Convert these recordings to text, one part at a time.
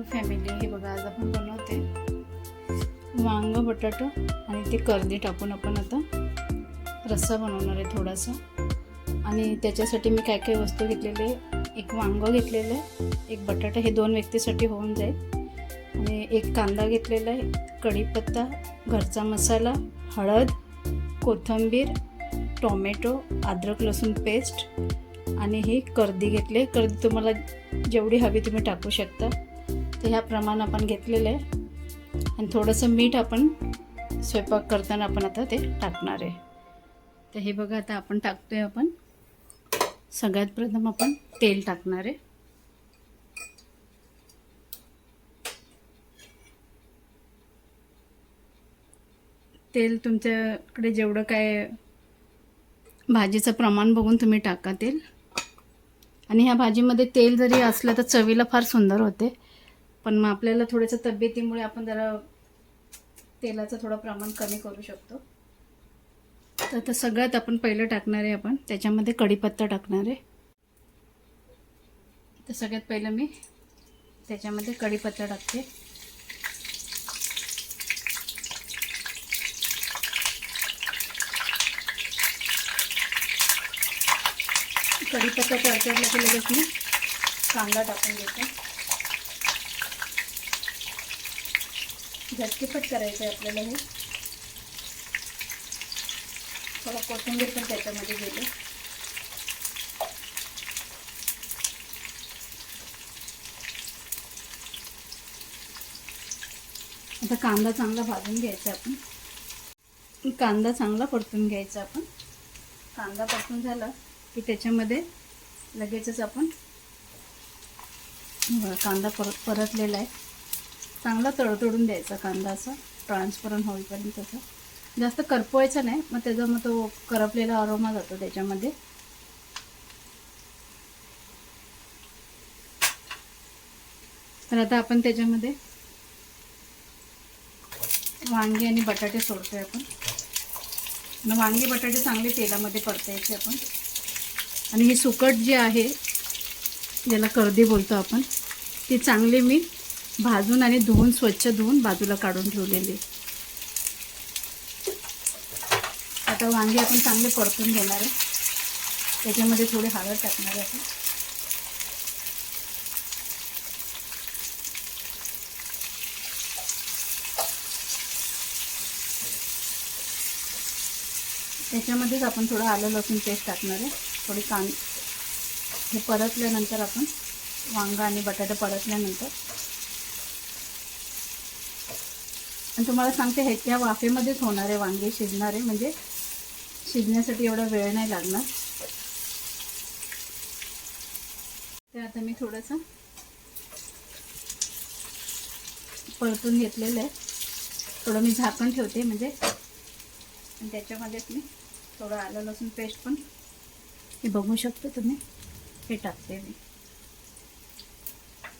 To family हे बघा आज आपण बनवते. वांग बटाटो आणि ते कर्दी टाकून आपण आता रस्सा बनवणार आहे थोडासा. आणि त्याच्यासाठी मी काय काय वस्तू घेतलेले एक वांग घेतलेलं आहे एक बटाटा हे दोन व्यक्तीसाठी होऊन जाईल. आणि एक कांदा घेतलेला आहे कढीपत्ता घरचा मसाला हळद कोथिंबीर टोमॅटो अद्रक लसूण पेस्ट आणि ही कर्दी घेतली. कर्दी तुम्हाला जेवढी हवी तुम्ही टाकू शकता. तर ह्या प्रमाण आपण घेतलेलं आहे आणि थोडंसं मीठ आपण स्वयंपाक करताना आपण आता ते टाकणार आहे. तर हे बघा आता आपण टाकतो आहे आपण. सगळ्यात प्रथम आपण तेल टाकणार आहे. तेल तुमच्याकडे जेवढं काय भाजीचं प्रमाण बघून तुम्ही टाका तेल. आणि ह्या भाजीमध्ये तेल जरी असलं तर चवीला फार सुंदर होते. पण मग आपल्याला थोडंसं तब्येतीमुळे आपण जरा तेलाचं थोडं प्रमाण कमी करू शकतो. तर आता सगळ्यात आपण पहिलं टाकणार आहे आपण. त्याच्यामध्ये कढीपत्ता टाकणार आहे. तर सगळ्यात पहिलं मी त्याच्यामध्ये कढीपत्ता टाकते. कढीपत्ता तडतडला की लगेच मी कांदा टाकून देते झटकेपट करायचं आहे आपल्याला हे. थोडं कोथिंबीर पण त्याच्यामध्ये गेले आता कांदा चांगला भाजून घ्यायचा आपण. कांदा चांगला परतून घ्यायचा आपण. कांदा परतून झाला की त्याच्यामध्ये लगेचच आपण कांदा परत परतलेला आहे. चांगला तळतोडून द्यायचा कांदा असा. ट्रान्सपरंट होईपर्यंत तसं जास्त करपवायचा नाही मग त्याचा मग तो करपलेला अरोमा जातो त्याच्यामध्ये. तर आता आपण त्याच्यामध्ये वांगी आणि बटाटे सोडतोय आपण. आणि वांगी बटाटे चांगले तेलामध्ये परतायचे आपण. आणि ही सुकट जी आहे ज्याला कर्दी बोलतो आपण ती चांगली मी भाजून आणि धुवून स्वच्छ धुवून बाजूला काढून ठेवलेली. आता वांगे आपण चांगले परतून घेणार आहे. त्याच्यामध्ये थोडे हळद टाकणार आहे. आपण त्याच्यामध्येच आपण थोडं आलं लसूण पेस्ट टाकणार आहे. थोडी कां हे परतल्यानंतर आपण वांगा आणि बटाटे परतल्यानंतर आणि तुम्हाला सांगते हे वाफेमध्येच होणार आहे वांगे शिजणार आहे म्हणजे शिजण्यासाठी एवढा वेळ नाही लागणार. तर आता मी थोडंसं परतून घेतलेलं आहे. थोडं मी झाकण ठेवते म्हणजे आणि त्याच्यामध्येच मी थोडं आलं लसूण पेस्ट पण. हे बघू शकतो तुम्ही हे टाकते मी.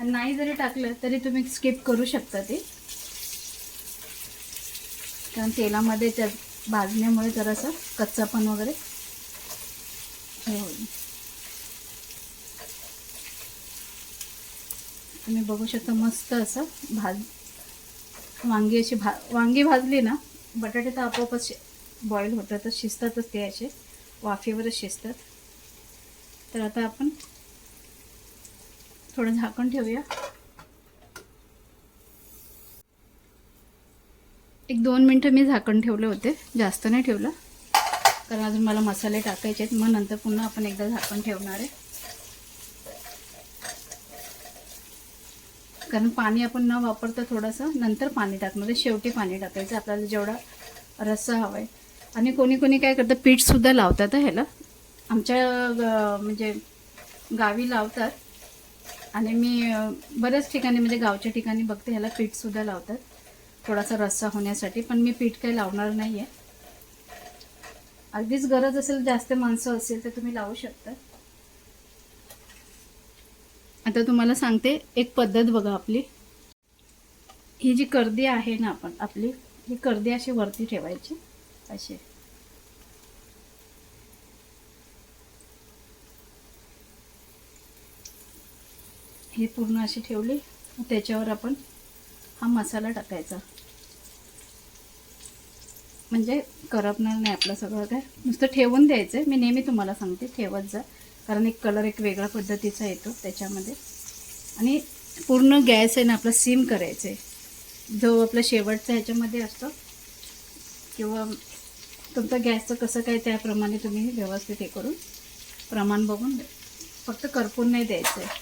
आणि नाही जरी टाकलं तरी तुम्ही स्किप करू शकता ते. कारण तेलामध्ये त्या भाजण्यामुळे जरासं कच्चापण वगैरे. हे. होईल तुम्ही बघू शकता मस्त असं भाज वांगी अशी भा वांगी भाजली ना बटाटे तर आपोआपच बॉईल होतातच शिजतातच ते असे वाफेवरच शिजतात. तर आता आपण थोडं झाकण ठेवूया. एक दोन मिनटं मी झाकण ठेवले होते. जास्त नाही ठेवलं. कारण अजून मला मसाले टाकायचे आहेत. मग नंतर पुन्हा आपण एकदा झाकण ठेवणार आहे. कारण पाणी आपण न वापरता थोडंसं नंतर पाणी टाकणार आहे म्हणजे शेवटी पाणी टाकायचं. आपल्याला जेवढा रस्सा हवा आहे आणि कोणी कोणी काय करतं पीठसुद्धा लावतात ह्याला. आमच्या म्हणजे गावी लावतात. आणि मी बऱ्याच ठिकाणी म्हणजे गावच्या ठिकाणी बघते ह्याला पीठसुद्धा लावतात. थोडासा रस्सा होण्यासाठी पण मी पीठ काही लावणार नाही आहे अगदीच गरज असेल जास्त माणसं असेल तर तुम्ही लावू शकता. आता तुम्हाला सांगते एक पद्धत बघा आपली. ही जी कर्दी आहे ना आपण आपली ही कर्दी अशी वरती ठेवायची अशी. हे पूर्ण अशी ठेवली त्याच्यावर आपण हा मसाला टाकायचा. म्हणजे करपणार नाही आपलं सगळं काय. नुसतं ठेवून द्यायचं आहे मी नेहमी तुम्हाला सांगते ठेवत जा. कारण एक कलर एक वेगळ्या पद्धतीचा येतो त्याच्यामध्ये. आणि पूर्ण गॅस आहे ना आपला सिम करायचं आहे जो आपला शेवटचा ह्याच्यामध्ये असतो किंवा तुमचं गॅसचं कसं काय त्याप्रमाणे तुम्ही व्यवस्थित हे करून प्रमाण बघून फक्त करपून नाही द्यायचं आहे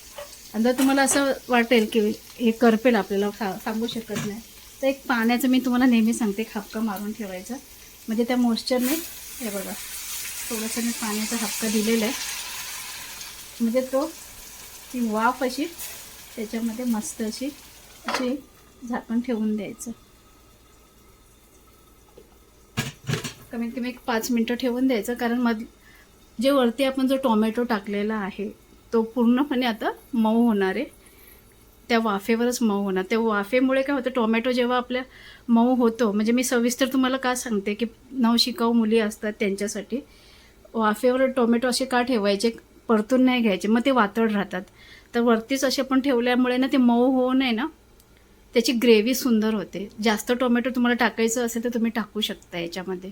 आणि जर तुम्हाला असं वाटेल की हे करपेल आपल्याला सा सांगू शकत नाही. तर एक पाण्याचं मी तुम्हाला नेहमी सांगते हपका मारून ठेवायचा. म्हणजे त्या मॉइश्चरने हे बघा थोडंसं मी पाण्याचा हपका दिलेला आहे. म्हणजे तो ती वाफ अशी त्याच्यामध्ये मस्त अशी अशी झाकण ठेवून द्यायचं. कमीत कमी एक पाच मिनटं ठेवून द्यायचं कारण मध जे वरती आपण जो टोमॅटो टाकलेला आहे तो पूर्णपणे आता मऊ होणार आहे. त्या वाफेवरच मऊ होणार. त्या वाफेमुळे काय होतं टोमॅटो जेव्हा आपल्या मऊ होतो म्हणजे मी सविस्तर तुम्हाला का सांगते की नवशिकाऊ मुली असतात त्यांच्यासाठी. वाफेवर टोमॅटो असे का ठेवायचे? परतून नाही घ्यायचे मग ते वातड राहतात. तर वरतीच असे पण ठेवल्यामुळे ना ते मऊ होऊ नये ना त्याची ग्रेव्ही सुंदर होते. जास्त टोमॅटो तुम्हाला टाकायचं असेल तर तुम्ही टाकू शकता याच्यामध्ये.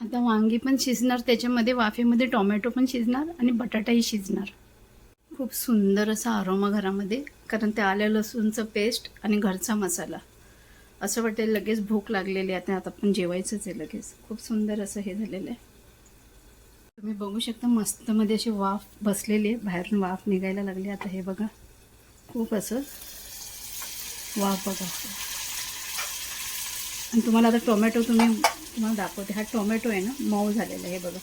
आता वांगी पण शिजणार त्याच्यामध्ये वाफेमध्ये टोमॅटो पण शिजणार आणि बटाटाही शिजणार. खूप सुंदर असा आरोमा घरामध्ये कारण ते आल्या लसूणचं पेस्ट आणि घरचा मसाला. असं वाटेल लगेच भूक लागलेली आहे आता आता आपण जेवायचंच आहे लगेच. खूप सुंदर असं हे झालेलं आहे. तुम्ही बघू शकता मस्तमध्ये अशी वाफ बसलेली आहे. बाहेरून वाफ निघायला लागली आता हे बघा. खूप असं वाफ बघा. आणि तुम्हाला आता टोमॅटो तुम्ही तुम्हाला दाखवते. हा टोमॅटो आहे ना मऊ झालेला आहे हे बघा.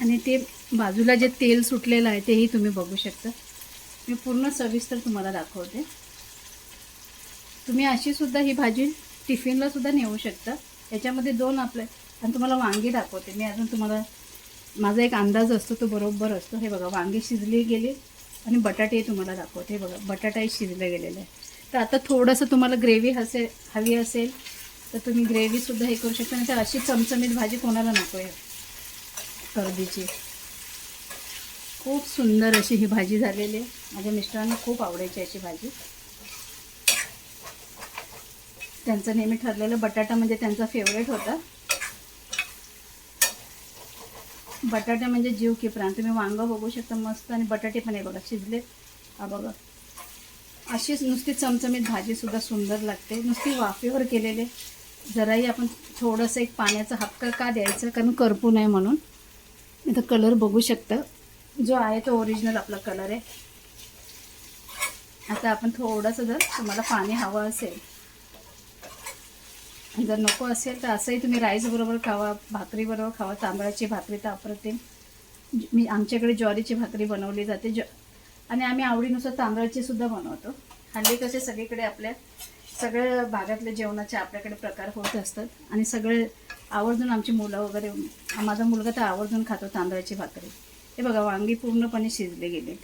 आणि ते बाजूला जे तेल सुटलेलं आहे तेही तुम्ही बघू शकता. मी पूर्ण सविस्तर तुम्हाला दाखवते. तुम्ही अशीसुद्धा ही भाजी टिफिनलासुद्धा नेऊ शकता. याच्यामध्ये दोन आपले आणि तुम्हाला वांगी दाखवते. मी अजून तुम्हाला माझा एक अंदाज असतो तो बरोबर असतो. हे बघा वांगी शिजली गेली आणि बटाटे तुम्हाला दाखवते. हे बघा बटाटाही शिजले गेलेले आहे तर आता थोडंसं तुम्हाला ग्रेव्ही असेल हवी असेल तर तुम्ही ग्रेव्हीसुद्धा हे करू शकता. नाही तर अशी चमचमीत भाजी कोणाला नको आहे. सर्दीची. खूप सुंदर अशी ही भाजी झालेली आहे. माझ्या मिस्टरांना खूप आवडायची अशी भाजी. त्यांचं नेहमी ठरलेलं बटाटा म्हणजे त्यांचा फेवरेट होता. बटाटे म्हणजे जीव की प्राण. तुम्ही वांगं बघू शकता मस्त आणि बटाटे पण आहे बघा शिजले हा बघा. अशीच नुसती चमचमीत भाजीसुद्धा सुंदर लागते. नुसती वाफेवर केलेले. जराही आपण थोडंसं एक पाण्याचा हक्का का द्यायचं? कारण करपू नये म्हणून. इथं कलर बघू शकता. जो आहे तो ओरिजिनल आपला कलर आहे. आता आपण थोडंसं जर तुम्हाला पाणी हवं असेल जर नको असेल तर असंही तुम्ही राईस बरोबर खावा भाकरीबरोबर खावा तांदळाची भाकरी तर वापरते. मी आमच्याकडे ज्वारीची भाकरी बनवली जाते. ज आणि आम्ही आवडीनुसार तांदळाची सुद्धा बनवतो. हल्ली कसे सगळीकडे आपल्या सगळ्या भागातल्या जेवणाचे आपल्याकडे प्रकार होत असतात. आणि सगळे आवर्जून आमची मुलं वगैरे माझा मुलगा तर आवर्जून खातो तांदळाची भाकरी. हे बघा वांगी पूर्णपणे शिजले गेले.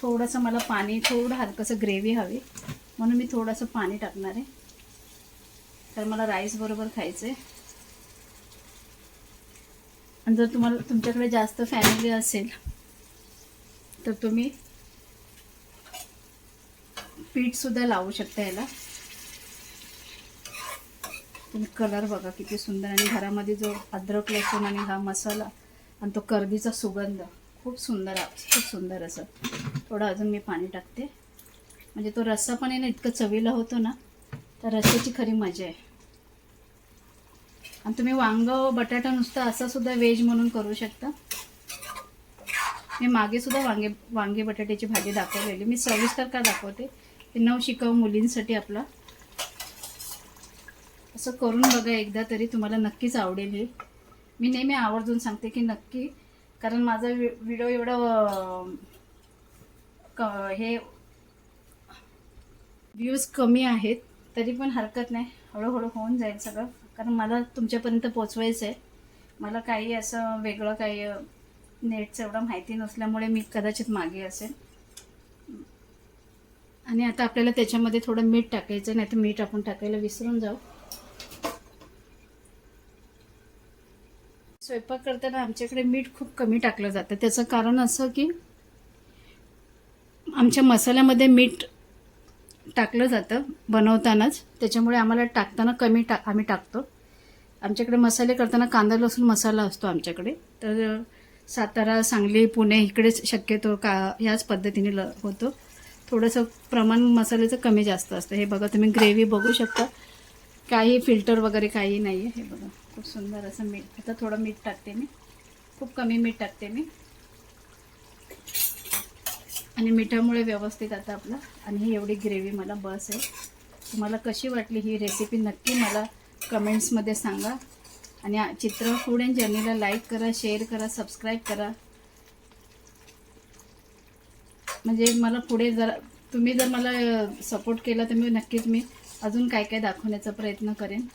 थोडंसं मला पाणी थोडं हलकंसं ग्रेव्ही हवी. म्हणून मी थोडंसं पाणी टाकणार आहे. तर मला राईस बरोबर खायचं आहे आणि जर तुम्हाला तुमच्याकडे जास्त फॅमिली असेल तर तुम्ही पीठसुद्धा लावू शकता याला. तुम्ही कलर बघा किती सुंदर आणि घरामध्ये जो अद्रक लसूण आणि हा मसाला आणि तो कर्दीचा सुगंध खूप सुंदर खूप सुंदर असं. थोडं अजून मी पाणी टाकते. म्हणजे तो रस्सा पण आहे ना इतकं चवीला होतो ना तर रस्स्याची खरी मजा आहे. आणि तुम्ही वांग बटाटा नुसतं असं सुद्धा व्हेज म्हणून करू शकता. मी मागे सुद्धा वांगे वांगे बटाट्याची भाजी दाखवलेली. मी सविस्तर का दाखवते? हे नव शिकाऊ मुलींसाठी आपला असं करून बघा एकदा तरी तुम्हाला नक्कीच आवडेल हे. मी नेहमी आवर्जून सांगते की नक्की कारण माझा वि व्हिडिओ एवढा क हे व्ह्यूज कमी आहेत तरी पण हरकत नाही. हळूहळू होऊन जाईल सगळं. कारण मला तुमच्यापर्यंत पोचवायचं आहे मला काही असं वेगळं काही नेटचं एवढं माहिती नसल्यामुळे मी कदाचित मागे असेल आणि आता आपल्याला त्याच्यामध्ये थोडं मीठ टाकायचं नाही तर मीठ आपण टाकायला विसरून जाऊ. स्वयंपाक करताना आमच्याकडे मीठ खूप कमी टाकलं जातं. त्याचं कारण असं की आमच्या मसाल्यामध्ये मीठ टाकलं जातं बनवतानाच. त्याच्यामुळे आम्हाला टाकताना कमी टा आम्ही टाकतो. आमच्याकडे मसाले करताना कांदा लसूण मसाला असतो आमच्याकडे. तर सातारा सांगली पुणे इकडेच शक्यतो का ह्याच पद्धतीने ल होतो. थोडंसं प्रमाण मसाल्याचं कमी जास्त असतं. हे बघा तुम्ही ग्रेव्ही बघू शकता. काही फिल्टर वगैरे काही नाही आहे हे बघा खूप सुंदर असं मीठ. आता थोडं मीठ टाकते मी. खूप कमी मीठ टाकते मी. आणि मिठामुळे व्यवस्थित आता आपलं आणि ही एवढी ग्रेव्ही मला बस आहे. तुम्हाला कशी वाटली ही रेसिपी नक्की मला कमेंट्समध्ये सांगा. आणि चित्र फूड अँड जर्नीला लाईक करा शेअर करा सबस्क्राईब करा. म्हणजे मला पुढे जरा तुम्ही जर मला सपोर्ट केला तर मी नक्कीच मी अजून काय काय दाखवण्याचा प्रयत्न करेन.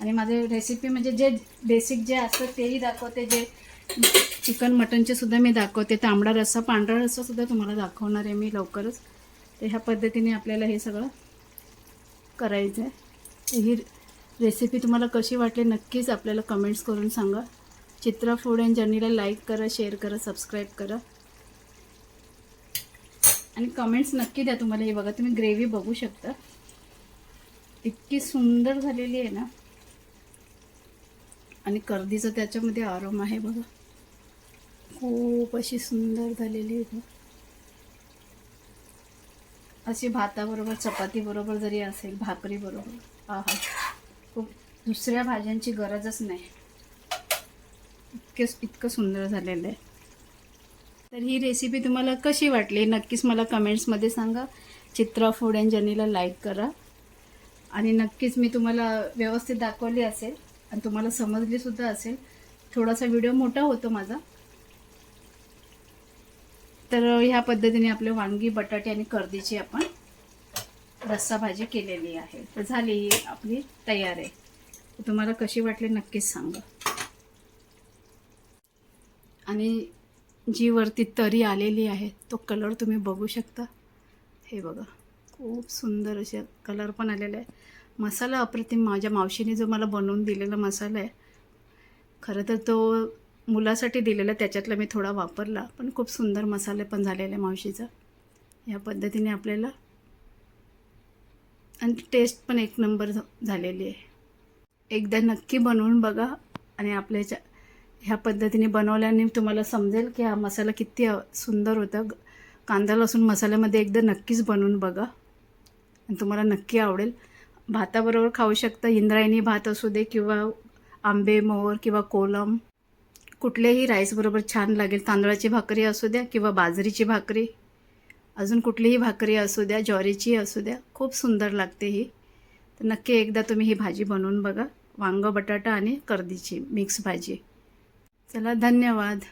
आणि माझे रेसिपी म्हणजे जे बेसिक जे असतं तेही दाखवते जे चिकन मटनचे सुद्धा मी दाखवते. तांबडा रस्सा पांढरा रस्सा सुद्धा तुम्हाला दाखवणार आहे मी लवकरच. तर ह्या पद्धतीने आपल्याला हे सगळं करायचं आहे ही रेसिपी तुम्हाला कशी वाटली नक्कीच आपल्याला कमेंट्स करून सांगा. चित्रा फूड अँड जर्नीला लाईक करा शेअर करा सबस्क्राईब करा. आणि कमेंट्स नक्की द्या तुम्हाला. हे बघा तुम्ही ग्रेव्ही बघू शकता. इतकी सुंदर झालेली आहे ना. आणि कर्दीचं त्याच्यामध्ये आराम आहे बघा. खूप अशी सुंदर झालेली आहे अशी भाताबरोबर चपातीबरोबर जरी असेल भाकरी बरोबर आहा. खूप दुसऱ्या भाज्यांची गरजच नाही. इतके इतकं सुंदर झालेलं आहे. तर ही रेसिपी तुम्हाला कशी वाटली नक्कीच मला कमेंट्समध्ये सांगा. चित्रा फूड अँड जर्नीला लाईक करा. आणि नक्कीच मी तुम्हाला व्यवस्थित दाखवली असेल आणि तुम्हाला समजलीसुद्धा असेल. थोडासा व्हिडिओ मोठा होतो माझा. तर ह्या पद्धतीने आपले वांगी बटाटे आणि कर्दीची आपण रस्सा भाजी केलेली आहे. तर झाली ही आपली तयार आहे. तुम्हाला कशी वाटली नक्कीच सांगा. आणि जी वरती तरी आलेली आहे तो कलर तुम्ही बघू शकता. हे बघा खूप सुंदर असे कलर पण आलेले आहे. मसाला अप्रतिम माझ्या मावशीने जो मला बनवून दिलेला मसाला आहे खरं तर तो मुलासाठी दिलेला त्याच्यातला मी थोडा वापरला पण खूप सुंदर मसाले पण झालेले मावशीचा. या पद्धतीने आपल्याला आणि टेस्ट पण एक नंबर झ- झालेली आहे. एकदा नक्की बनवून बघा आणि आपल्याच्या ह्या पद्धतीने बनवल्याने तुम्हाला समजेल की हा मसाला किती सुंदर होता. ग- कांदा लसूण मसाल्यामध्ये एकदा नक्कीच बनवून बघा. आणि तुम्हाला नक्की आवडेल. भाताबरोबर खाऊ शकता. इंद्रायणी भात असू दे किंवा आंबे मोहर किंवा कोलम. कुठल्याही राईसबरोबर छान लागेल. तांदळाची भाकरी असू द्या किंवा बाजरीची भाकरी. अजून कुठलीही भाकरी असू द्या ज्वारीची असू द्या. खूप सुंदर लागते ही. तर नक्की एकदा तुम्ही ही भाजी बनवून बघा. वांग बटाटा आणि कर्दीची मिक्स भाजी. चला धन्यवाद.